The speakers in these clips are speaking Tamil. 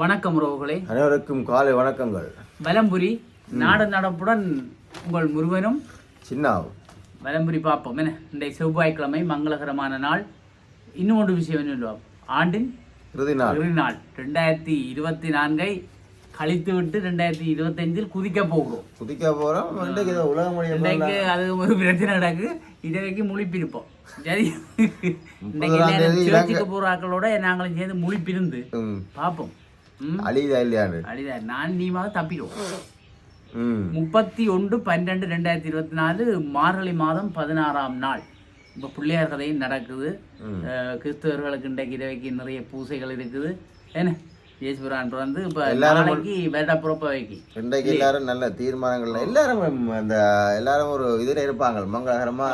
வணக்கம் உறவுகளே. அனைவருக்கும் காலை வணக்கங்கள். வலம்புரி நாடு நடப்புடன் உங்கள் முருகனும் சின்னாவ் வலம்புரி பார்ப்போம். என்ன? இன்றைய செவ்வாய்க்கிழமை மங்களகரமான நாள். இன்னும் ஒன்று விஷயம் என்ன ஆண்டின் இறுதி நாள் இறுதி நாள் ரெண்டாயிரத்தி இருபத்தி நான்கை கழித்து விட்டு ரெண்டாயிரத்தி இருபத்தஞ்சில் குதிக்க போகிறோம். குதிக்க போறோம். இன்றைக்கு அது ஒரு பிரச்சனை நடக்கு. இதை முழிப்பிருப்போம். சரி. இன்றைக்கு போகிற ஆக்களோட நாங்களும் சேர்ந்து முழிப்பிருந்து பார்ப்போம். ம். அழியுதா இல்லையாண்டு அடிதா நான் நீமாக தப்பிடுவோம் முப்பத்தி ஒன்று பன்னெண்டு ரெண்டாயிரத்தி இருபத்தி நாலு மார்கழி மாதம் பதினாறாம் நாள். இப்போ பிள்ளையார் கதையும் நடக்குது. கிறிஸ்தவர்களுக்கு இன்றைக்கு இரவைக்கு நிறைய பூசைகள் இருக்குது. என்ன? இயேசுபிரான் பிறந்து இப்போ நாளைக்கு வேட்டா புறப்பவைக்கு இன்றைக்கு எல்லாரும் நல்ல தீர்மானங்கள் எல்லாரும் அந்த எல்லாரும் ஒரு இதுல இருப்பாங்க. மங்களகரமா.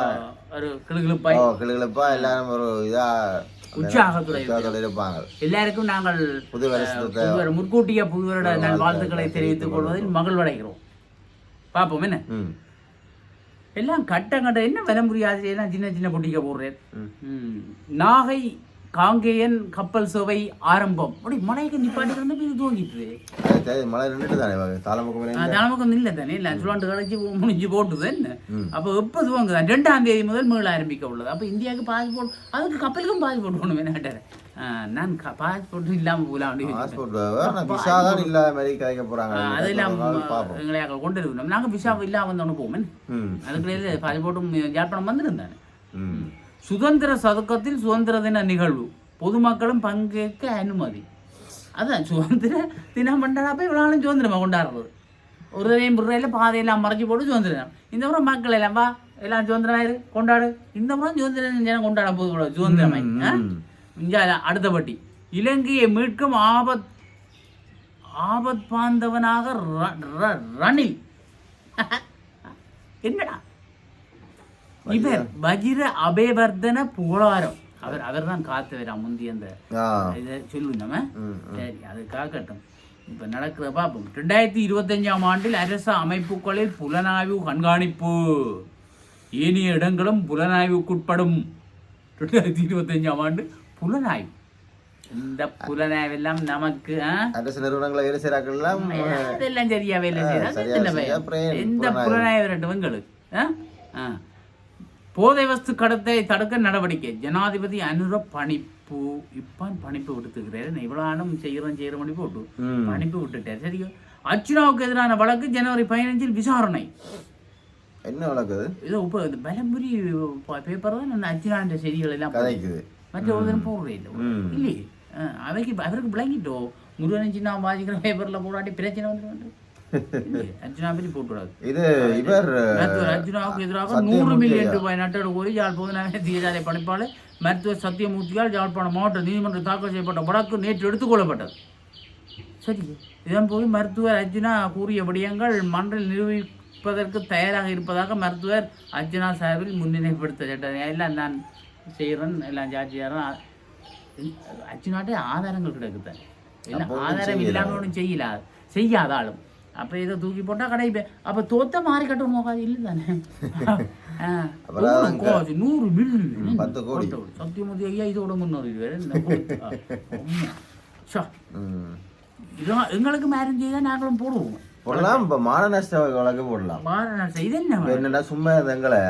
ஒரு கிளுகிழுப்பாய் ஓ கிளுகிழப்பா எல்லாரும் ஒரு இதா உற்சாகத்துடன் உற்சாகத்தோட இருப்பாங்க. எல்லாருக்கும் நாங்கள் முன்கூட்டிய புதுவருட நல்வாழ்த்துக்களை தெரிவித்துக் கொள்வதில் மகிழ்வடைகிறோம். பார்ப்போம் என்ன? எல்லாம் கட்டம் கட்ட என்ன வில முடியாது? எல்லாம் சின்ன சின்ன பொட்டிக்க போடுறேன். நாகை காங்கேயன் கப்பல் சேவை ஆரம்பம். அப்படி மலைக்கு நிப்பாட்டி வந்து இது தூங்கிட்டு மழை நின்றுட்டு தானே தாளமுகம் இல்லை தானே? இல்லை சுழண்டு கழிச்சு முடிஞ்சு போட்டுது என்ன. அப்போ எப்போ துவங்குதான் ரெண்டாம் தேதி முதல் மீள ஆரம்பிக்க உள்ளது. அப்போ இந்தியாவுக்கு பாஸ்போர்ட் அதுக்கு கப்பலுக்கும் பாஸ்போர்ட் ஒன்று வேணாட்டார் நான் பாஸ்போர்ட் இல்லாமல் போகலாம் பாஸ்போர்ட் விசா தான் இல்ல மாதிரி கிடைக்க போறாங்க. அதெல்லாம் எங்களை கொண்டு இருக்கணும் நாங்கள் விசா இல்லாம வந்தோன்னு போவோம் அதுக்குள்ளே பாஸ்போர்ட்டும் யாழ்ப்பாணம் வந்திருந்தானே சுதந்திர சதுக்கத்தில் சுதந்திர தின நிகழ்வு. பொதுமக்களும் பங்கேற்க அனுமதி. அதான் சுதந்திர தினம் பண்ணுறப்ப இவ்வளோ நாளும் சுதந்திரமாக கொண்டாடுறது. ஒரு தடையும் புறையில் பாதையெல்லாம் மறைச்சி போட்டு சுதந்திரம். இந்த முறை மக்கள் எல்லாம் வா எல்லாம் சுதந்திரமாயிரு கொண்டாடு. இந்த முறை சுதந்திரம் ஜனம் கொண்டாட போது கூட சுதந்திரமாய். இங்க அடுத்தபட்டி இலங்கையை மீட்கும் ஆபத் ஆபத் பாந்தவனாக ரணில். என்னடா? இவர் வஜிர அபேவர்தன புகழாரம் அவர் அவர் தான் காத்து வரா முந்தி அந்த இதை சொல்லுவோம் நம்ம சரி அது காக்கட்டும் இப்போ நடக்கிற பார்ப்போம் ரெண்டாயிரத்தி இருபத்தஞ்சாம் ஆண்டில் அரச அமைப்புகளில் புலனாய்வு கண்காணிப்பு ஏனைய இடங்களும் புலனாய்வுக்குட்படும் ரெண்டாயிரத்தி இருபத்தஞ்சாம் ஆண்டு புலனாய்வு இந்த புலனாய்வெல்லாம் நமக்கு? அரசு நிறுவனங்களை வேலை செய்கிறாக்கெல்லாம் அதெல்லாம் சரியா வேலை செய்யறாங்க எந்த? புலனாய்வு ரெண்டு உங்களுக்கு ஆ? ஆ. போதை வஸ்து கடத்தை தடுக்க நடவடிக்கை. ஜனாதிபதி அனுர பணிப்பு. இப்பான் பணிப்பு விடுத்துக்கிறாரு. இவ்வளோ ஆளும் செய்கிறோம் செய்கிறோம் பண்ணி போட்டு. பணிப்பு விட்டுட்டார். சரியோ? அர்ச்சுனாவுக்கு எதிரான வழக்கு ஜனவரி பதினஞ்சில் விசாரணை. என்ன வழக்குது இதோ இப்போ இந்த பலம்புரி பேப்பர் தான் அந்த அர்ச்சுனான்ற செய்திகள் எல்லாம். கதைக்குது மற்ற ஒருத்தரும் போடுறே இல்லை. ம். இல்லையே? அவைக்கு அவருக்கு விளங்கிட்டோ? முருகன் சின்ன வாசிக்கிற பேப்பரில் போடாட்டி பிரச்சனை வந்து அர்ஜுனா பற்றி போட்டுவிடாது இது இவர் மருத்துவர் அர்ஜுனாவுக்கு எதிராக நூறு மில்லியன். ரூபாய் நட்டடு கோரி யாழ் பொதுநகர தீயதாரை பணிப்பாளர் மருத்துவர் சத்தியமூர்த்தியால் யாழ்ப்பாணம் மாவட்ட நீதிமன்றம் தாக்கல் செய்யப்பட்ட வழக்கு நேற்று எடுத்துக்கொள்ளப்பட்டது சரி இதன் போது மருத்துவர் அர்ஜுனா கூறிய விடயங்கள் மன்றில் நிரூபிப்பதற்கு தயாராக இருப்பதாக மருத்துவர் அர்ஜுனா சார்பில் முன்னிலைப்படுத்த எல்லாம் நான் செய்கிறேன் எல்லாம் ஜாட்சியாரன் அர்ஜுனாட்டே ஆதாரங்கள் கிடக்குதான் எல்லாம் ஆதாரம். இல்லாமல் ஒன்றும் செய்யல. செய்யாத ஆளும் அப்போ இதை தூக்கி போட்டால் கடை அப்போ தோத்த மாறி கட்டணும் நோக்காது இல்லை தானே? நூறு பில்லு ம், பத்து கோடி. சத்தியமூர்த்தி ஐயா இதோட முன்னூறு இது இந்த கோடி. ஆ, உண்மை. ஷா, ம். இதான் எங்களுக்கு மேரேஜ் செய்தால் நாங்களும் போடுவோம் போடலாம் இப்ப மான நஷ்ட வழக்கு போடலாம் வாரணாசி இது என்ன என்னன்னா சும்மா எங்களை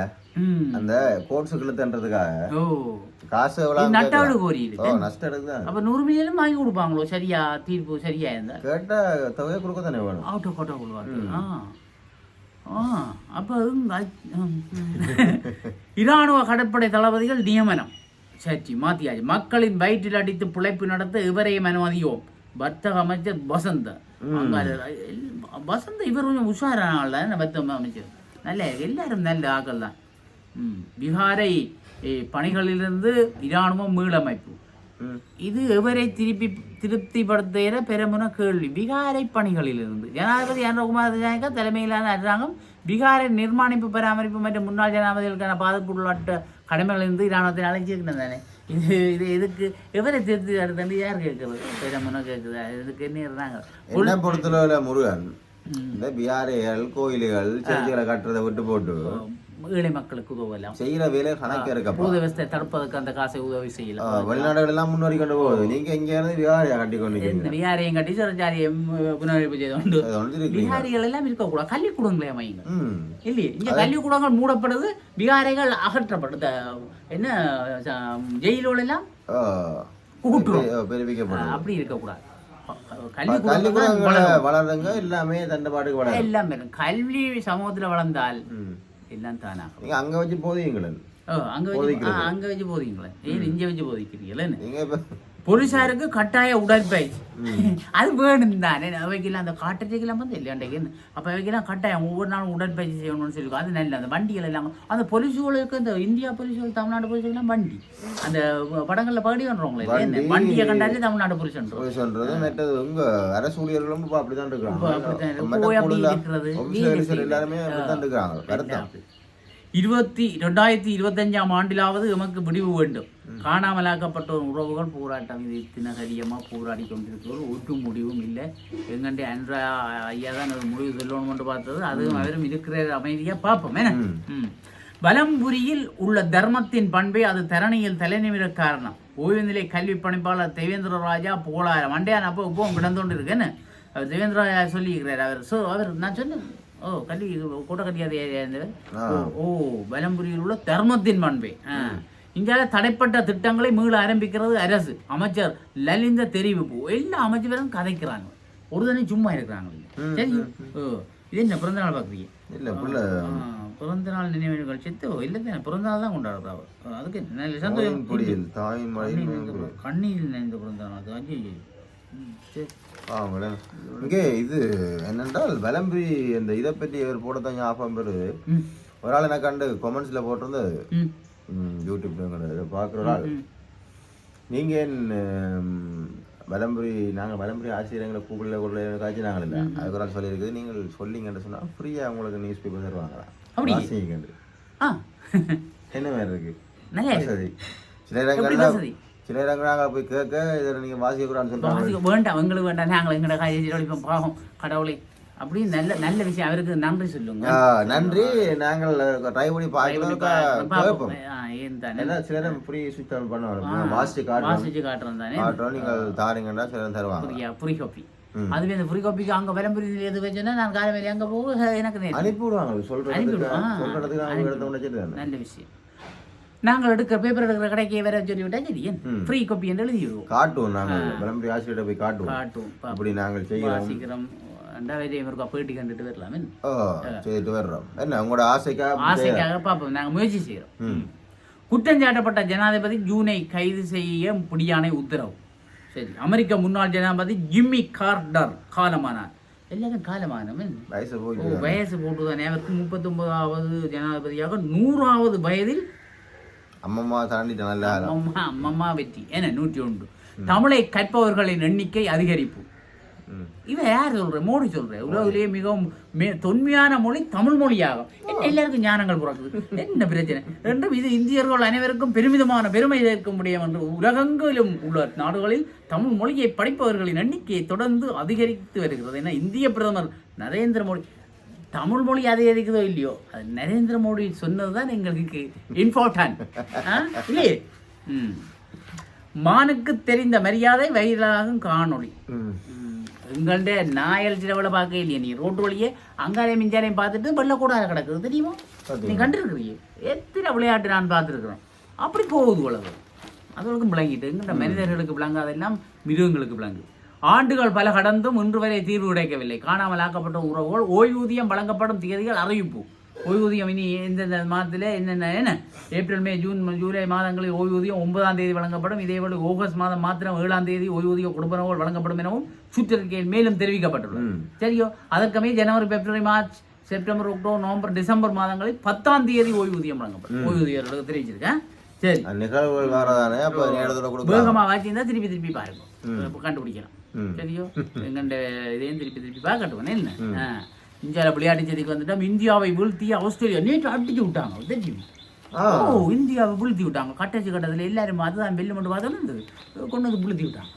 அந்த கோர்ட்ஸ் இழுத்துன்றதுக்காக ஓ. காசு இது எவ்வளவு நட்டாவது கோரி ஓ நஷ்டம் எடுக்குதான் அப்போ நூறு மில்லியனும் வாங்கி கொடுப்பாங்களோ? சரியா? தீர்ப்பு சரியா இருந்தா கேட்டா தொகையை கொடுக்க தானே வேணும். ஆட்டோ கோட்டோ கொள்வார்கள் ஆ. அப்போ இராணுவ கடற்படை தளபதிகள் நியமனம். சரி மாத்தியாச்சு மக்களின் வயிற்றில் அடித்து பிழைப்பு நடத்த இவரையும் அனுமதியோம். வர்த்தக அமைச்சர் வசந்த. வசந்த இவர் கொஞ்சம் உஷாரான வர்த்தக அமைச்சர். நல்ல எல்லாரும் நல்ல ஆக்கள் தான் ஏ, பணிகளிலிருந்து இராணுவம் மீளமைப்பு. இது எவரை திருப்பி திருப்திப்படுத்துகிற பெருமுன கேள்வி. பீகாரை பணிகளிலிருந்து. ஜனாதிபதி அனுகுமார் திசாயக்கா தலைமையிலான அரசாங்கம். பீகாரை நிர்மாணிப்பு பராமரிப்பு மற்றும் முன்னாள் ஜனாதிபதிகளுக்கான பாதுகாப்பு உள்ளாட்ட கடமைகளிலிருந்து இராணுவத்தை அழைச்சிருக்கணும் தானே இது இது எதுக்கு? எவரை திருப்தி அடுத்து யார் கேட்குறது பெருமுன கேட்குது. இதுக்கு என்ன இருந்தாங்க? பொறுத்தளவுல முருகன் இந்த பியாரிகள் கோயில்கள் சர்ச்சுகளை கட்டுறதை விட்டு போட்டு ஏழை மக்களுக்கு உதவலாம். செய்யற வேலை கணக்கு இருக்கப்பா பூத விவசாய தடுப்பதற்கு அந்த காசை உதவி செய்யலாம். வெளிநாடுகள் எல்லாம் முன்னேறி கொண்டு போகுது. நீங்க இங்க இருந்து விகாரியா கட்டி கொண்டு இந்த விகாரியம் கட்டி சிறச்சாரியம் புனரமைப்பு செய்து கொண்டு விகாரிகள் எல்லாம் இருக்கக்கூடாது. கல்விக்கூடங்களே அமையுங்க. இல்லையே? இங்க கல்விக்கூடங்கள் மூடப்படுது விகாரைகள் அகற்றப்படுது என்ன ஜெயிலோட எல்லாம் அப்படி இருக்கக்கூடாது. கல்விக்கூடங்களை வளருங்க. எல்லாமே தண்டபாட்டுக்கு வளரும். எல்லாம். கல்வி சமூகத்துல வளர்ந்தால். எல்லாம் தானாகும் நீங்க அங்க வச்சு போதீங்களே. ஓ அங்க வச்சு அங்க வச்சு போதீங்களே ஏன் இங்க வச்சு போதிக்கிறீங்களேன்னு நீங்க இப்ப போலீஸாருக்கு கட்டாய உடற்பயிற்சி அது வேணும் தானே அவைக்கெல்லாம் அந்த காட்டுறதுக்கெல்லாம் வந்து இல்லையாண்டைக்கு அப்போ அவைக்கெல்லாம் கட்டாயம் ஒவ்வொரு நாளும் உடற்பயிற்சி செய்யணும்னு சொல்லியிருக்கோம். அது நல்ல அந்த வண்டிகள் எல்லாம். அந்த போலீஸுகளுக்கு இந்த இந்தியா போலீஸுகள் தமிழ்நாடு போலீஸுக்கெல்லாம் வண்டி. அந்த படங்களில் படி பண்ணுறவங்களே வண்டியை கண்டாலே தமிழ்நாடு மற்றது உங்க அரசு ஊழியர்களும் அப்படிதான் அப்படித்தான் இருக்கு. இருக்காங்க போய் அப்படி மற்ற இருக்கிறது, officer வேலை officer செய்யறது. எல்லாருமே அப்படித்தான் இருக்காங்க. கருத்தான் இருபத்தி ரெண்டாயிரத்தி இருபத்தஞ்சாம் ஆண்டிலாவது எமக்கு விடிவு வேண்டும். காணாமலாக்கப்பட்ட உறவுகள் போராட்டம். இது தினகரியமாக போராடி கொண்டிருக்கிறது ஒரு முடிவும் இல்லை. எங்கண்டே அன்றா ஐயா தான் ஒரு முடிவு சொல்லணும்னு பார்த்தது. அதுவும் அவரும் இருக்கிற அமைதியாக பார்ப்போம். என்ன. வலம்புரியில் உள்ள தர்மத்தின் பண்பை அது தரணியில் தலைநிமிர காரணம். ஓய்வுநிலை கல்வி பணிப்பாளர் தேவேந்திர ராஜா புகழாரம் மண்டையான் அப்போ இப்போ கிடந்தோண்டு இருக்கேன்னு அவர் தேவேந்திர ராஜா சொல்லியிருக்கிறார். அவர் ஸோ அவர் நான் சொன்னேன். ஓ கல்வி கூட்ட கட்டியாத இருந்தவர் ஓ ஓ வலம்புரியில் உள்ள தர்மத்தின் பண்பே. ஆ. இந்தியாவில தடைப்பட்ட திட்டங்களை மீள ஆரம்பிக்கிறது அரசு அமைச்சர் லலிந்த தெரிவிப்பு எல்லா அமைச்சரும் கதைக்கிறாங்க. ஒரு தனி சும்மா இருக்கிறாங்க சரி இது என்ன பிறந்த நாள் பார்க்குறீங்க இல்ல புள்ள. பிறந்த நாள் நினைவு நிகழ்ச்சி ஓ இல்லை தானே பிறந்த நாள் தான் கொண்டாடுறா அவர் அதுக்கு சந்தோஷம். மழையில் கண்ணீர் நினைந்த பிறந்த நாள் சரி. ஆமாடா இங்கே இது என்னென்றால் விளம்பரி இந்த இதை பற்றி இவர் போடத்தான் ஞாபகம் பெறுது ஒரு ஆள் எனக்கு கண்டு கொமெண்ட்ஸில் போட்டிருந்தது. யூடியூப்ல பார்க்குற ஒரு ஆள் நீங்கள் ம், வலம்புரி நாங்கள் வலம்புரி ஆசிரியர்களை கூப்பிடல கொள்ள காய்ச்சி நாங்கள் இல்லை. அதுக்கு ஒரு சொல்லியிருக்குது. நீங்கள் சொல்லிங்கன்னு சொன்னால் ஃப்ரீயாக உங்களுக்கு நியூஸ் பேப்பர் தருவாங்களா? வாசிங்கன்னு ஆ. என்ன மாதிரி இருக்கு. வசதி. சில இடங்கள்ல? சில இடங்கள் நாங்கள் போய் கேட்க இதில் நீங்கள் வாசிக்கக்கூடாதுன்னு சொல்கிறாங்க வாசிக்க வேண்டாம். எங்களுக்கு வேண்டாம். நாங்கள் எங்களோட காய்ச்சி பாவம். கடவுளை. அப்படி நல்ல நல்ல விஷயம். அவருக்கு நன்றி சொல்லுங்க. நன்றி. நாங்கள் ட்ரை பண்ணி பார்க்கலாம் ஏன்னா சில நேரம் ஃப்ரீ சுவிச் ஆன் பண்ணுவாங்க வாசிச்சு காட்டுறோம். வாசிச்சு காட்டுறோம் தானே? காட்டுறோம். நீங்கள் தாரீங்கன்னா சில நேரம் தருவாங்க. புரியா புரி காப்பி. அதுவே அந்த புரி காப்பிக்கு அங்கே விளம்பரி எது வச்சோன்னா நான் காலை வேலை அங்கே போக எனக்கு அனுப்பி விடுவாங்க. எடுத்த உடனே நல்ல விஷயம். நாங்கள் எடுக்கிற பேப்பர் எடுக்கிற கடைக்கு வேற சொல்லி விட்டா சரி ஃப்ரீ காப்பி என்று எழுதிடுவோம் காட்டுவோம். நாங்கள் விளம்பரி ஆசிரியர்கிட்ட போய் காட்டுவோம். காட்டும் பா- அப்படி நாங்கள் செய்கிறோம். வாசிக்கிறோம். ரெண்டாவது இருக்கா போயிட்டு கண்டுட்டு வரலாமே செய்துட்டு வர்றோம் என்ன உங்களோட ஆசைக்காக ஆசைக்காக பார்ப்போம் நாங்கள் முயற்சி செய்கிறோம் குற்றஞ்சாட்டப்பட்ட ஜனாதிபதி ஜூனை கைது செய்ய பிடியானை உத்தரவு சரி அமெரிக்க முன்னாள் ஜனாதிபதி ஜிம்மி கார்டர் காலமானார் எல்லாரும் காலமானவன் வயசு ஓ, வயசு போட்டுதானே அவருக்கு முப்பத்தொன்பதாவது ஜனாதிபதியாக நூறாவது வயதில் அம்மம்மா நல்லா அம்மம்மா அம்மம்மா வெற்றி என்ன நூற்றி ஒன்று தமிழை கற்பவர்களின் எண்ணிக்கை அதிகரிப்பு. இவன் யார் சொல்ற? மோடி சொல்ற. உலகிலேயே மிகவும் தொன்மையான மொழி தமிழ் மொழியாகும். என்ன எல்லாருக்கும் ஞானங்கள் பிறக்குது? என்ன பிரச்சனை? என்றும் இது இந்தியர்கள் அனைவருக்கும் பெருமிதமான பெருமை சேர்க்க முடியும் என்று உலகெங்கிலும் உள்ள நாடுகளில் தமிழ் மொழியை படிப்பவர்களின் எண்ணிக்கை தொடர்ந்து அதிகரித்து வருகிறது. ஏன்னா இந்திய பிரதமர் நரேந்திர மோடி தமிழ் மொழி அதிகரிக்குதோ இல்லையோ? அது நரேந்திர மோடி சொன்னது தான் எங்களுக்கு இம்பார்ட்டன்ட் இல்லையே? மானுக்கு தெரிந்த மரியாதை வயிறாகும் காணொளி. எங்கள்ட நாயல் சிலவளை பார்க்க இல்லையா. நீ ரோட்டு வழியே அங்காலையும் மிஞ்சாலையும் பார்த்துட்டு வெள்ளக்கூடாத கிடக்குது. தெரியுமா? நீ கண்டிருக்கிறீங்க எத்தனை விளையாட்டு நான் பார்த்துருக்குறேன் அப்படி போகுது உலகம். அதுகளுக்கும் விளங்கிட்டு எங்கள்ட மனிதர்களுக்கு விளங்காதெல்லாம் மிருகங்களுக்கு விளங்கு. ஆண்டுகள் பல கடந்தும் இன்று வரை தீர்வு கிடைக்கவில்லை. காணாமல் ஆக்கப்பட்ட உறவுகள் ஓய்வூதியம் வழங்கப்படும் தேதிகள் அறிவிப்பு ஓய்வூதியம் இனி எந்தெந்த மாதத்தில் என்னென்ன என்ன? ஏப்ரல் மே ஜூன் ஜூலை மாதங்களில் ஓய்வூதியம் ஒன்பதாம் தேதி வழங்கப்படும். இதேபோல ஆகஸ்ட் மாதம் மாத்திரம் ஏழாம் தேதி ஓய்வூதிய கொடுப்பனவுகள் வழங்கப்படும் எனவும் சுற்றறிக்கையில் மேலும் தெரிவிக்கப்பட்டுள்ளது. சரியோ? அதற்கமே ஜனவரி பிப்ரவரி மார்ச் செப்டம்பர் அக்டோபர் நவம்பர் டிசம்பர் மாதங்களில் பத்தாம் தேதி ஓய்வூதியம் வழங்கப்படும். ஓய்வூதியர்களுக்கு தெரிவிச்சிருக்கேன். சரி. நிகழ்வுகள் அப்போ நேரத்தோட வேகமாக வாச்சிருந்தா திருப்பி திருப்பி பாருங்க. கண்டுபிடிக்கலாம். சரியோ? எங்கண்ட இதையும் திருப்பி திருப்பி பார்க்கட்டும் என்ன. இந்தியாவில் விளையாட்டு செய்திக்கு வந்துட்டோம். இந்தியாவை வீழ்த்தி ஆஸ்திரேலியா நேற்று அடிச்சு விட்டாங்க. தெரியும்? ஆ. ஓ இந்தியாவை வீழ்த்தி விட்டாங்க. கட்டச்சு கட்டத்தில் எல்லாரும் அதுதான் வெள்ளி மட்டும் பார்த்தா இருந்தது கொண்டு வந்து வீழ்த்தி விட்டாங்க.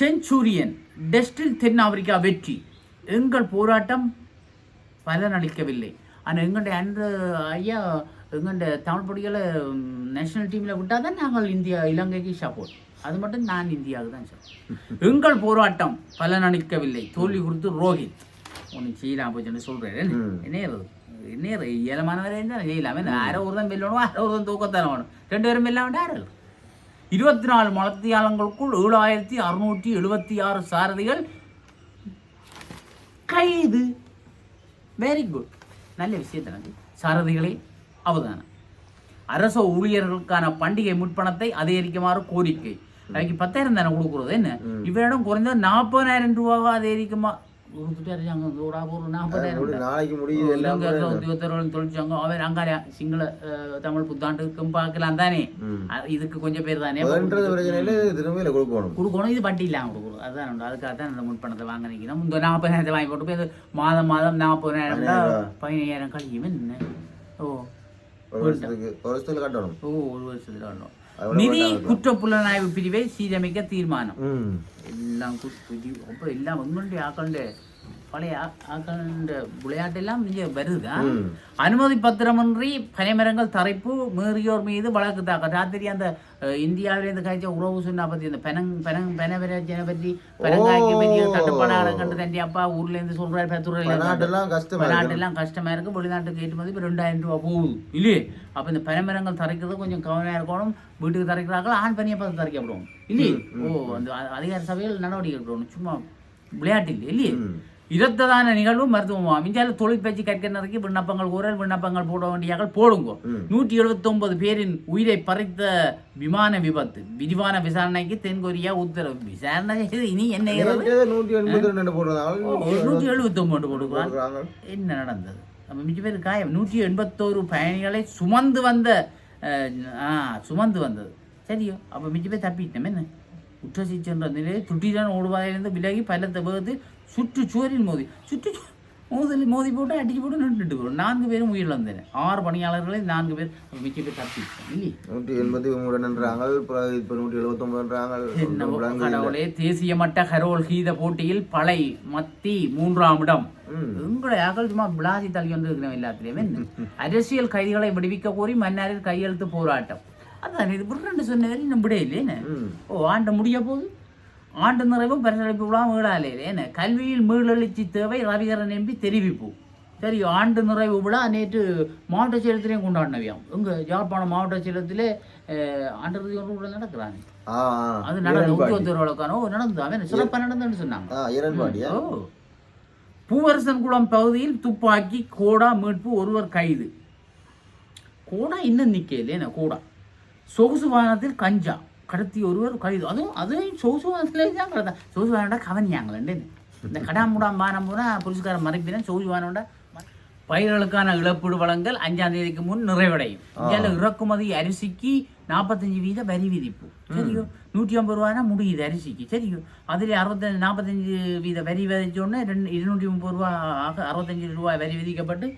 செஞ்சுரியன் டெஸ்டில் தென்னாப்பிரிக்கா வெற்றி. எங்கள் போராட்டம் பலனளிக்கவில்லை. ஆனால் எங்கள்ட அன்று ஐயா எங்கள்ட தமிழ் பொடிகளை நேஷனல் டீமில் விட்டால் தான் நாங்கள் இந்தியா இலங்கைக்கு சப்போர்ட் அது மட்டும் நான் இந்தியாவுக்கு தான் சார். எங்கள் போராட்டம் பலனளிக்கவில்லை தோல்வி கொடுத்து ரோஹித். ஒன்று செய்யலாம் போச்சுன்னு சொல்கிறேன். என்ன? என்ன ஏலமானவரே தான் செய்யலாமே ஆரோ ஒரு தான் வெல்லணும் ஆரோ ஒரு தான் தூக்கத்தான வேணும் ரெண்டு பேரும் வெல்ல வேண்டாம் ஆறு இருபத்தி நாலு மலத்தியாளங்களுக்குள் ஏழாயிரத்தி அறுநூற்றி எழுபத்தி ஆறு சாரதிகள் கைது. வெரி குட் நல்ல விஷயம் தானே சாரதிகளே அவதானம். அரச ஊழியர்களுக்கான பண்டிகை முற்பணத்தை அதிகரிக்குமாறு கோரிக்கை. அதுக்கு பத்தாயிரம் தானே கொடுக்குறது என்ன? இவரிடம் குறைந்த நாற்பதாயிரம் ரூபாவா அதிகரிக்குமா? தொழிற்சங்கம். அவர் அங்காள சிங்கள தமிழ் புத்தாண்டுக்கும் பார்க்கலாம் தானே. இதுக்கு கொஞ்சம் பேர் தானே கொடுக்கணும். இது வட்டி இல்லாமல் கொடுக்கணும். அதுதான் உண்டு. அதுக்காக தான் இந்த முன்பணத்தை வாங்க நிற்கணும் இந்த நாற்பதாயிரத்தை வாங்கி போட்டு போய் அது மாதம் மாதம் நாற்பதாயிரம் பதினாயிரம். பதினையாயிரம் கழியும் என்ன? ஓ. நிதி குற்ற புலனாய்வு பிரிவை சீரமைக்க தீர்மானம் ம் எல்லாம் குட்டி அப்போ எல்லாம் உங்களுடைய ஆக்கண்ட பழைய ஆக்கண்ட விளையாட்டெல்லாம் இங்கே வருதா. அனுமதி பத்திரமின்றி பனைமரங்கள் தரைப்பு மீறியோர் மீது வழக்கு தாக்கல். ராத்திரி அந்த அஹ், இந்தியாவிலேருந்து காய்ச்ச உறவு சொன்னா பத்தி இந்த பெனங் பெனங் பெனவரஜனை பற்றி பெனங்காய்க்கு பெரிய தட்டுப்பாடாக கண்டு தண்டி அப்பா ஊர்ல இருந்து சொல்றாரு இருக்கு. வெளிநாட்டெல்லாம் கஷ்டமா இருக்கு. வெளிநாட்டுக்கு ஏற்றுமதி இப்போ ரெண்டாயிரம் ரூபா போகுது. இல்லையே? அப்போ இந்த பனைமரங்கள் தரைக்கிறது கொஞ்சம் கவனமாக இருக்கணும். வீட்டுக்கு தரைக்கிறார்கள் ஆண் பனியை பார்த்து தரைக்கப்படும். இல்லையே? ஓ அந்த அதிகார சபையில் நடவடிக்கை எடுக்கணும். சும்மா விளையாட்டு இல்லை இல்லையே? ம். இரத்ததான நிகழ்வு மருத்துவம் இந்தியாவில் தொழிற்பயிற்சி கற்கிறதுக்கு விண்ணப்பங்கள் கூறல் விண்ணப்பங்கள் போட வேண்டியார்கள் போடுங்க. நூற்றி எழுபத்தொன்பது பேரின் உயிரை பறித்த விமான விபத்து. விரிவான விசாரணைக்கு தென்கொரியா உத்தரவு. விசாரணை செய்து இனி என்ன? நேற்றே எழுபத்தொன்பது போடுவாங்க. என்ன நடந்தது? நம்ம மிச்ச பேர் காயம். நூற்றி எண்பத்தோரு பயணிகளை சுமந்து வந்த சுமந்து வந்தது. சரியோ? அப்போ மிச்ச பேர் தப்பிட்டோம். என்ன? குற்றச்சி சென்ற நிலையில் துட்டிதான் ஓடுவாயிலிருந்து விலகி பலத்தை வேகத்து சுற்றுச்சுவரில் மோதி சுற்று மோதலில் மோதி போட்டு அடிச்சு போட்டு நின்றுட்டு போகிறோம் நான்கு பேரும் உயிரிழந்தேன் ஆறு பணியாளர்களை நான்கு பேர் மிச்ச பேர் தப்பிட்டோம் இல்லையே? நூற்றி எண்பத்தி மூணுன்றாங்க இப்போ நூற்றி எழுபத்தொம்பதுன்றாங்க கடவுளே தேசிய மட்ட கரோல் கீத போட்டியில் பளை மத்தி மூன்றாம் இடம். உங்களை அகல் சும்மா விளாசி தள்ளி வந்து இருக்கிறோம் எல்லாத்துலேயுமே. அரசியல் கைதிகளை விடுவிக்க கோரி மன்னாரில் கையெழுத்து போராட்டம். அதான் இது புரண்டு சொன்னதில் இன்னும் விட இல்லையே ஓ ஆண்டு முடிய போகுது. ஆண்டு நிறைவும் பரிசளிப்பு விழா மீளாலே என்ன? கல்வியில் மீளெழுச்சி தேவை ரவிகரன் எம்பி தெரிவிப்பு. சரி ஆண்டு நிறைவு விழா நேற்று மாவட்ட சேலத்திலையும் கொண்டாடினவியாம். இங்கே யாழ்ப்பாணம் மாவட்ட சேலத்திலே அஹ், ஆண்டு ஒன்று கூட நடக்கிறாங்க. அது நடந்த வழக்கானோ நடந்தது. அவன் சிறப்பாக நடந்ததுன்னு சொன்னாங்க. ஓ. பூவரசன் குளம் பகுதியில் துப்பாக்கி கோடா மீட்பு ஒருவர் கைது. கோடா இன்னும் நிக்கல என்ன கோடா? சொகுசு வாகனத்தில் கஞ்சா. கடத்தி ஒருவர் கைது அதுவும் அதுவும் சொகுசு வாகனத்திலே தான் கடத்தா. சொகுசு வாகனம்டா கவனியாங்களே இந்த கடாமுடாம் வானம் பூரா புரிசுக்கார மறைப்பினேன் சொகுசு வாகனம்டா பயிர்களுக்கான இழப்பீடு வழங்கல் அஞ்சாம் தேதிக்கு முன் நிறைவடையும். இந்தியாவில் இறக்குமதி அரிசிக்கு நாற்பத்தஞ்சு வீத வரி விதிப்பு. சரியோ? நூற்றி ஐம்பது ரூபானா முடியுது அரிசிக்கு. சரியோ? அதில் அறுபத்தஞ்சு நாற்பத்தஞ்சு வீத வரி விதிச்சோடனே ரெண்டு இருநூற்றி முப்பது ரூபா ஆக அறுபத்தஞ்சு ரூபாய் வரி விதிக்கப்பட்டு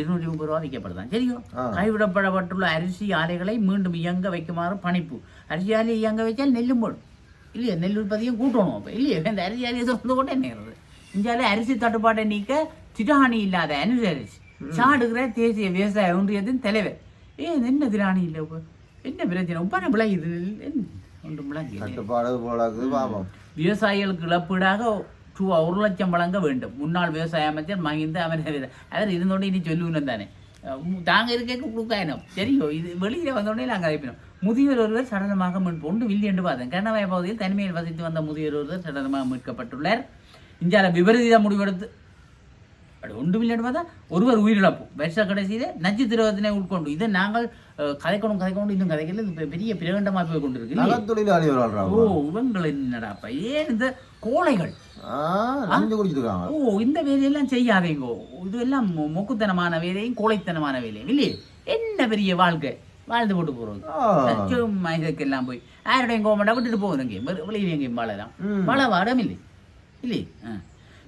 இருநூற்றி முப்பது ரூபா விற்கப்படுதான் சரியோ. கைவிடப்படப்பட்டுள்ள அரிசி ஆலைகளை மீண்டும் இயங்க வைக்குமாறு பணிப்பு. அரிசி ஆலை இயங்க வைச்சால் நெல்லும் போடும். இல்லையா? நெல் உற்பத்தியும் கூட்டணும் அப்போ. இல்லையா? இந்த அரிசி ஆலையை திறந்து கொண்டே நேருது இந்தியாவில் அரிசி தட்டுப்பாட்டை நீக்க திராணி இல்லாத அனுசரிச்சு. சாடுகிற தேசிய விவசாய ஒன்றியத்தின் தலைவர். ஏன் என்ன திராணி இல்லை இப்போ என்ன பிரச்சனை? உப்பான விளையுது ஒன்றும் விளங்கி விவசாயிகளுக்கு இழப்பீடாக ரூபா ஒரு லட்சம் வழங்க வேண்டும். முன்னாள் விவசாய அமைச்சர் மகிந்த அமர் அவர் இருந்தோடனே இனி சொல்லுவேன் தானே. தாங்க இருக்க கொடுக்காயினோம் சரியோ இது வெளியில் வந்தோடனே நாங்கள் அழைப்பினோம். முதியோர் ஒருவர் சடலமாக மீட்பு ஒன்று வில்லி என்று பார்த்தேன் கர்ணவாய பகுதியில் தனிமையில் வசித்து வந்த முதியோர் ஒருவர் சடலமாக மீட்கப்பட்டுள்ளார் இந்தியாவில் விபரீத முடிவெடுத்து அப்படி ஒன்று மில்லியன் பார்த்தா ஒருவர் உயிரிழப்பு. வருஷ கடைசியில் நச்சு திரவத்தினை உட்கொண்டு இதை நாங்கள் கதைக்கணும் கதைக்கணும் இன்னும் கதைக்கல. இது பெரிய பிரகண்டமாக போய் கொண்டிருக்கு? நலத்தொழிலாளி ஓ இவங்கள் என்னடாப்பா ஏன் இந்த கோழைகள் ஓ இந்த வேலையெல்லாம் செய்யாதீங்கோ. இதெல்லாம் மொ- மொக்குத்தனமான வேலையும் கோழைத்தனமான வேலையும் இல்லையே? என்ன பெரிய வாழ்க்கை? வாழ்ந்து போட்டு போகிறது. சும்மா இதுக்கெல்லாம் போய். யாருடைய கோமண்டா விட்டுட்டு போகுதுங்க வெளியில் எங்கேயும் வாழலாம். வாழ வாடம் இல்லை இல்லை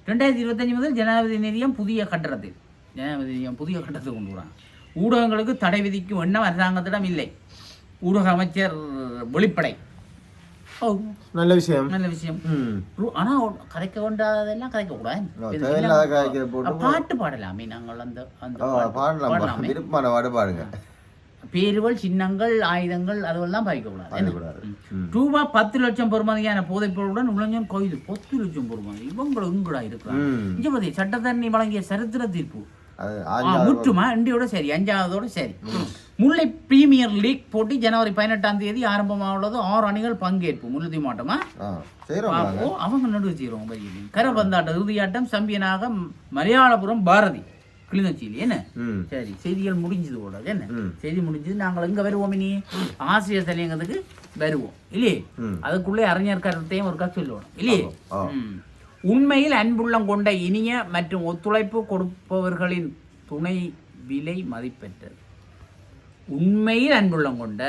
ரெண்டாயிரத்தி இருபத்தஞ்சு முதல் ஜனாதிபதி நிதியம் புதிய கட்டடத்தில் ஜனாதிபதி நிதியம் புதிய கட்டத்தை கொண்டு வராங்க ஊடகங்களுக்கு தடை விதிக்கும் எண்ணம் அரசாங்கத்திடம் இல்லை ஊடக அமைச்சர் வெளிப்படை நல்ல விஷயம் நல்ல விஷயம் ஆனா கதைக்க வேண்டாததெல்லாம் கதைக்க கூடாது போட்டு பாடலாமே நாங்கள் அந்த பாடலாமே விருப்பமான பாடு பாடுங்க பேருகள் சின்னங்கள் ஆயுதங்கள் அதுவெல்லாம் பாய்க்கக்கூடாது ரூபா பத்து லட்சம் பெறுமதியான போதைப் பொருளுடன் இளைஞன் கைது. பத்து லட்சம் பெறுமதி. இவங்க இங்கடா இருக்கிறாங்க. இஞ்சபதி சட்டத்தண்ணி வழங்கிய சரித்திர தீர்ப்பு. முற்றுமா? இண்டியோட சரி அஞ்சாவதோட சரி. முல்லை பிரீமியர் லீக் போட்டி ஜனவரி பதினெட்டாம் தேதி ஆரம்பமாக உள்ளது ஆறு அணிகள் பங்கேற்பு. முல்லுதி மாட்டோமா? அவங்க நடுவு செய்கிறோம் கரபந்தாட்ட இறுதியாட்டம் சாம்பியனாக மலையாளபுரம் பாரதி. கிளிநொச்சியில் என்ன? சரி செய்திகள் முடிஞ்சது கூட என்ன. செய்தி முடிஞ்சது நாங்கள் எங்க வருவோம் இனி? ஆசிரியர் தலையங்கத்துக்கு வருவோம் இல்லையே? அதுக்குள்ளே அறிஞர் கருத்தையும் ஒரு சொல்லணும் இல்லையே. உண்மையில் அன்புள்ளம் கொண்ட இனிய மற்றும் ஒத்துழைப்பு கொடுப்பவர்களின் துணை விலை மதிப்பெற்றது. உண்மையில் அன்புள்ளம் கொண்ட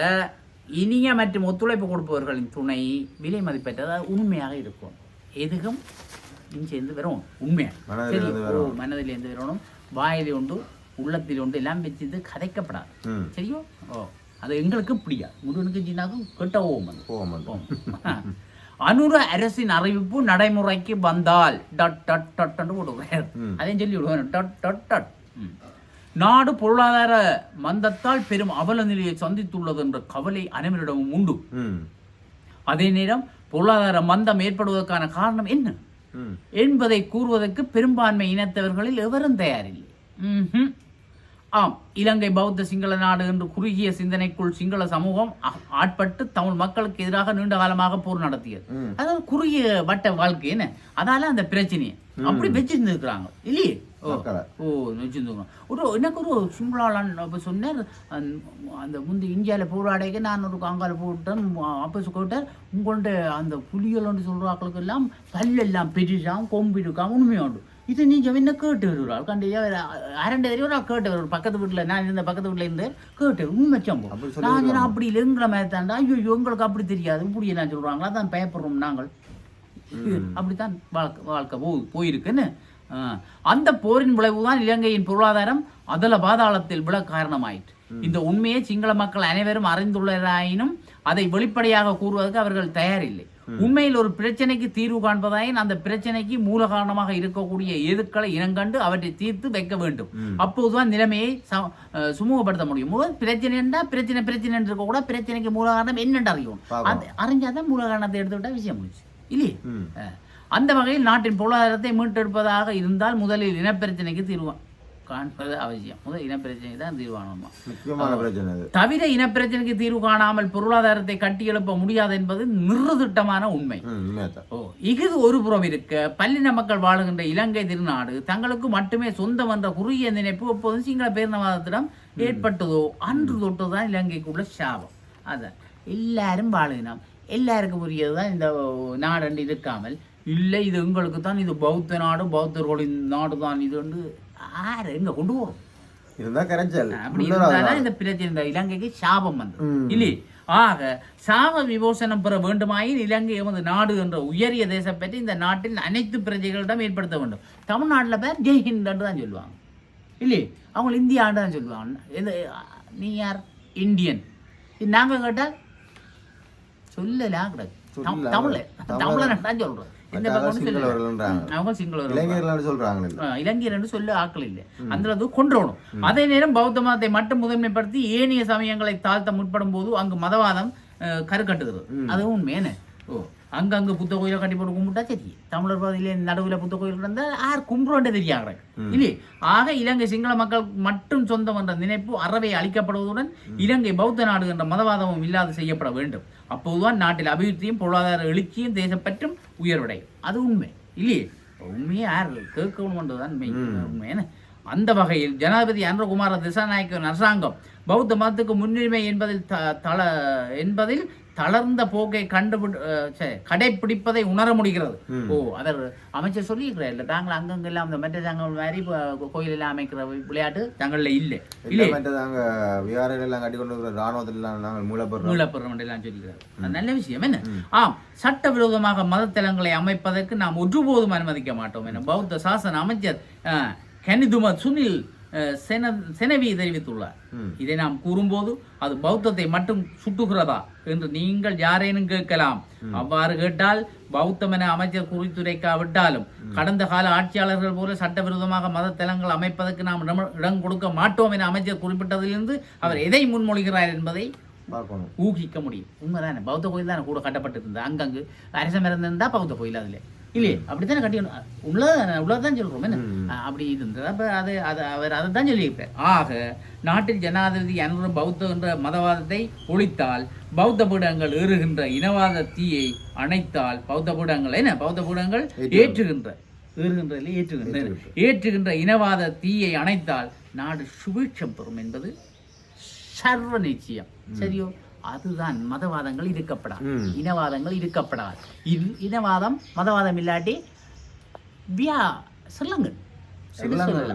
இனிய மற்றும் ஒத்துழைப்பு கொடுப்பவர்களின் துணை விலை மதிப்பெற்றது. உண்மையாக இருக்கும். எதுக்கும் இங்கிருந்து வரும். உண்மையா மனதிலிருந்து சரி, ஓ, மனதிலிருந்து வரணும். வாயிலே உண்டு உள்ளத்தில் உண்டு எல்லாம் வச்சு கதைக்கப்படாது. ம். சரியோ? ஓ அது எங்களுக்கு பிடிக்காது. முருகனுக்கு அது போவோம் வந்து போம். அனுர அரசின் அறிவிப்பு நடைமுறைக்கு வந்தால் டட் டட் டட் போடுவார் ம். அதையும் சொல்லி விடுவார். டட் டட் டட். நாடு பொருளாதார மந்தத்தால் பெரும் அவல நிலையை சந்தித்துள்ளது என்ற கவலை அனைவரிடமும் உண்டு. அதே நேரம் பொருளாதார மந்தம் ஏற்படுவதற்கான காரணம் என்ன? என்பதை கூறுவதற்கு பெரும்பான்மை இனத்தவர்களில் எவரும் தயாரில்லை. ஆம் இலங்கை பௌத்த சிங்கள நாடு என்று குறுகிய சிந்தனைக்குள் சிங்கள சமூகம் ஆட்பட்டு தமிழ் மக்களுக்கு எதிராக நீண்ட காலமாக போர் நடத்தியது. அதாவது குறுகிய வட்ட வாழ்க்கை என்ன? அதால அந்த பிரச்சனையை. அப்படி வச்சிருந்துருக்குறாங்க. இல்லையே? ஓ வச்சிருந்துருக்கோம் ஒரு எனக்கு ஒரு சிங்களாளன் அப்போ சொன்னார் அந்த- முந்தி இந்தியாவில் போராடைக்கு நான் ஒரு அங்கால போட்டேன் அப்போ கேட்டார் உங்கள்கிட்ட அந்த புலிகள்னு சொல்கிறாக்களுக்கு எல்லாம் பல்லெல்லாம் பெருசாம் கொம்பு இருக்காம உண்மையோண்டு இது நீங்கள் என்ன கேட்டு வருவாள் கண்டிப்பா அரண்டை தெரியும் நான் கேட்டு வருவார் பக்கத்து வீட்டில் நான் இருந்த பக்கத்து வீட்டில் இருந்து கேட்டு உண்மை சம்பவம். அப்படி நான் அப்படி இல்லை எங்களை மாதிரி தாண்டா ஐயோ எங்களுக்கு அப்படி தெரியாது இப்படி எல்லாம் சொல்கிறாங்களா தான் பயப்படுறோம் நாங்கள். அப்படித்தான் வாழ்க்கை வாழ்க்கை போ போயிருக்குன்னு. அந்த போரின் விளைவுதான் இலங்கையின் பொருளாதாரம் அதல பாதாளத்தில் விழ காரணமாயிற்று. இந்த உண்மையை சிங்கள மக்கள் அனைவரும் அறிந்துள்ளதாயினும் அதை வெளிப்படையாக கூறுவதற்கு அவர்கள் தயாரில்லை. உண்மையில் ஒரு பிரச்சனைக்கு தீர்வு காண்பதாயின் அந்த பிரச்சனைக்கு மூல காரணமாக இருக்கக்கூடிய எதுக்களை இனங்கண்டு அவற்றை தீர்த்து வைக்க வேண்டும். அப்போதுதான் நிலைமையை சுமூகப்படுத்த முடியும். முதல் பிரச்சனைண்டா பிரச்சனை பிரச்சனை இருக்க கூட பிரச்சனைக்கு மூல காரணம் என்னென்று அறியும். அது அறிஞ்சாதான் மூல காரணத்தை எடுத்துக்கிட்டா விஷயம் முடிச்சு இல்லையே. அந்த வகையில் நாட்டின் பொருளாதாரத்தை மீட்டெடுப்பதாக இருந்தால் முதலில் இனப்பிரச்சனைக்கு தீர்வு காண்பது அவசியம். முதல் இனப்பிரச்சனை தான் தீர்வானமா தவிர இனப்பிரச்சனைக்கு தீர்வு காணாமல் பொருளாதாரத்தை கட்டியெழுப்ப முடியாது என்பது நிறுதிட்டமான உண்மை. இஃது ஒரு புறம் இருக்க பல்லின மக்கள் வாழுகின்ற இலங்கை திருநாடு தங்களுக்கு மட்டுமே சொந்தம் என்ற குறுகிய நினைப்பு எப்போதும் சிங்கள பேரினவாதத்திடம் ஏற்பட்டதோ அன்று தொட்டுதான் இலங்கைக்குள்ள சாபம். அதான். எல்லாரும் வாழுகினோம். எல்லாருக்கும் உரியதுதான் இந்த நாடண்டு இருக்காமல் இல்லை இது எங்களுக்கு தான் இது பௌத்த நாடு பௌத்தர்களின் நாடு தான் இது வந்து ஆறு எங்க கொண்டு போறோம்? இருந்தா கரைச்சல். அப்படி நாடு. இந்த பிரச்சனை இலங்கைக்கு சாபம் வந்தது. ம். இல்லையே ஆக சாப விமோசனம் பெற வேண்டுமாயின் இலங்கை எமது நாடு என்ற உயரிய தேசம் பற்றி இந்த நாட்டின் அனைத்து பிரஜைகளிடம் ஏற்படுத்த வேண்டும். தமிழ்நாட்டில் பேர் ஜெய்ஹிந்த் என்று தான் சொல்லுவாங்க. இல்லையே அவங்க இந்தியான்னு தான் சொல்லுவாங்க. இது நீ யார்? இந்தியன். நாங்கள் கேட்டால் சொல்லலாம் கிடையாது தமிழ். தமிழன் தான் சொல்கிறோம் இந்த. அவங்க சிங்களவர் இளைஞர்கள் சொல்றாங்க இலங்கையர் என்று சொல்ல ஆக்கள் இல்லை. அந்த அளவு கொன்றோணும். அதே நேரம் பௌத்த மதத்தை மட்டும் முதன்மைப்படுத்தி ஏனைய சமயங்களை தாழ்த்த முற்படும் போது அங்கு மதவாதம் கருக்கட்டுகிறது அதுவும் உண்மையான ஓ. அங்கங்க புத்த கோயிலை கட்டி போட்டு கும்பிட்டா சரி. தமிழர் பகுதியில நடுவில் புத்த கோயில் கிடந்தா யார் கும்பிடுவோன்றே தெரியாது. இல்லையே? ஆக இலங்கை சிங்கள மக்கள் மட்டும் சொந்தம் என்ற நினைப்பு அறவை அளிக்கப்படுவதுடன் இலங்கை பௌத்த நாடு என்ற மதவாதமும் இல்லாது செய்யப்பட வேண்டும். அப்போதுதான் நாட்டில் அபிவிருத்தியும் பொருளாதார எழுச்சியும் தேசப்பற்றும் உயர்வடையும். அது உண்மை. இல்லையே? உண்மையை யார் கேட்கணும்ன்றதுதான் உண்மை உண்மையான அந்த வகையில் ஜனாதிபதி அனுரகுமார திசாநாயக்க அரசாங்கம் பௌத்த மதத்துக்கு முன்னுரிமை என்பதில் த- தள என்பதில் தளர்ந்த போக்கை கண்டுபிடி கடைப்பிடிப்பதை உணர முடிகிறது. ஓ அவர் அமைச்சர் சொல்லியிருக்கிறார். இல்லை தாங்கள் அங்கங்கெல்லாம் அந்த மற்ற தங்கள் மாதிரி கோயிலெல்லாம் அமைக்கிற விளையாட்டு தங்களில் இல்லை. இல்லை மற்றதாங்க விகாரைகள் எல்லாம் கட்டி கொண்டு இருக்கிற ராணுவத்தில் எல்லாம் நாங்கள் மூலப்படுறோம் மீளப்பெறும் எல்லாம் சொல்லிக்கிறார் அது நல்ல விஷயம். என்ன? ஆம் சட்டவிரோதமாக மதத்தலங்களை அமைப்பதற்கு நாம் ஒருபோதும் அனுமதிக்க மாட்டோம். என பௌத்த சாசன அமைச்சர் கனிதும சுனில் சென செனவி தெரிவித்துள்ளார். இதை நாம் கூறும்போது அது பௌத்தத்தை மட்டும் சுட்டுகிறதா என்று நீங்கள் யாரேனும் கேட்கலாம். அவ்வாறு கேட்டால் பௌத்தம் என அமைச்சர் குறித்துரைக்காவிட்டாலும் கடந்த கால ஆட்சியாளர்கள் போல சட்டவிரோதமாக மத தலங்கள் அமைப்பதற்கு நாம் இடம் கொடுக்க மாட்டோம் என அமைச்சர் குறிப்பிட்டதிலிருந்து அவர் எதை முன்மொழிகிறார் என்பதை ஊகிக்க முடியும். உண்மைதானே? பௌத்த கோயில் தானே? கூட கட்டப்பட்டிருந்தது. அங்கங்கு அரசம் இருந்திருந்தா பௌத்த கோயில் அதில். இல்லையே? அப்படித்தானே கட்டி உள்ளதான் உள்ளதான் சொல்கிறோம் என்ன? அப்படி இருந்தது. அப்போ அது அது அவர் அதை தான் சொல்லியிருப்பார் ஆக நாட்டில் ஜனாதிபதி அனுரும் பௌத்த என்ற மதவாதத்தை ஒழித்தால் பௌத்த பீடங்கள் ஏறுகின்ற இனவாத தீயை அணைத்தால் பௌத்த பீடங்கள் என்ன? பௌத்த பீடங்கள் ஏற்றுகின்ற ஏறுகின்றதில் ஏற்றுகின்ற. ஏற்றுகின்ற. இனவாத தீயை அணைத்தால் நாடு சுபீட்சம் பெறும் என்பது சர்வ நிச்சயம். சரியோ? அதுதான் மதவாதங்கள் இருக்கப்படாது. இனவாதங்கள் இருக்கப்படாது. இன்- இனவாதம் மதவாதம் இல்லாட்டி பியா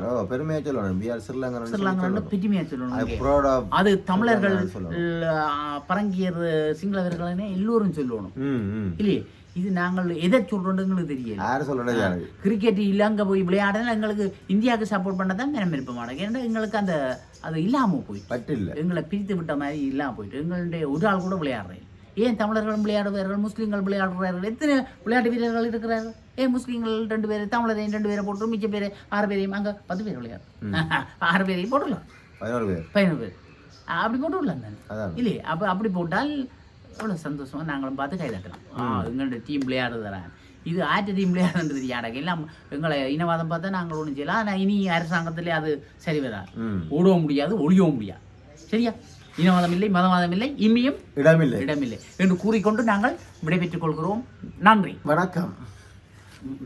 ஓ பெருமையா சொல்லணும். அது தமிழர்கள் பரங்கியர் சிங்களவர்களே எல்லோரும் சொல்லணும். இல்லையே? இது நாங்கள் எதை சொல்றோம்னு தெரியல. யார் சொல்றது கிரிக்கெட் இலங்கை போய் விளையாடுனா எங்களுக்கு இந்தியாவுக்கு சப்போர்ட் பண்ண தான் நேரம் இருப்ப மாட்டேங்க ஏன்னா எங்களுக்கு அந்த அது இல்லாமல் போயிட்டு. பட்டு இல்ல. எங்களை பிரித்து விட்ட மாதிரி இல்லாமல் போயிட்டு. எங்களுடைய ஒரு ஆள் கூட விளையாடுறேன். ஏன் தமிழர்களும் விளையாடுவார்கள் முஸ்லீம்கள் விளையாடுறார்கள் எத்தனை விளையாட்டு வீரர்கள் இருக்கிறார்கள்? ஏன் முஸ்லீம்கள் ரெண்டு பேர் தமிழரையும் ரெண்டு பேரை போட்டு மிச்ச பேர் ஆறு பேரையும் அங்கே பத்து பேர் விளையாடு ஆறு பேரையும் போட்டுடலாம். பதினோரு பேர். பதினோரு பேர். அப்படி போட்டு விடலாம் தானே இல்லையே? அப்போ அப்படி போட்டால் எவ்வளோ சந்தோஷமாக நாங்களும் பார்த்து கை தட்டலாம் எங்களுடைய டீம் விளையாடுறதுறான் இது ஆற்று டீம் விளையாடுறது தெரியாடா எல்லாம் எங்களை இனவாதம் பார்த்தா நாங்கள் ஒன்றும் செய்யலாம் ஆனால் இனி அரசாங்கத்திலே அது சரி வராது ஓடவும் முடியாது ஒழியவும் முடியாது சரியா இனவாதம் இல்லை மதவாதம் இல்லை இம்மியும் இடமில்லை இடமில்லை என்று கூறிக்கொண்டு நாங்கள் விடைபெற்றுக் கொள்கிறோம் நன்றி வணக்கம் ம்,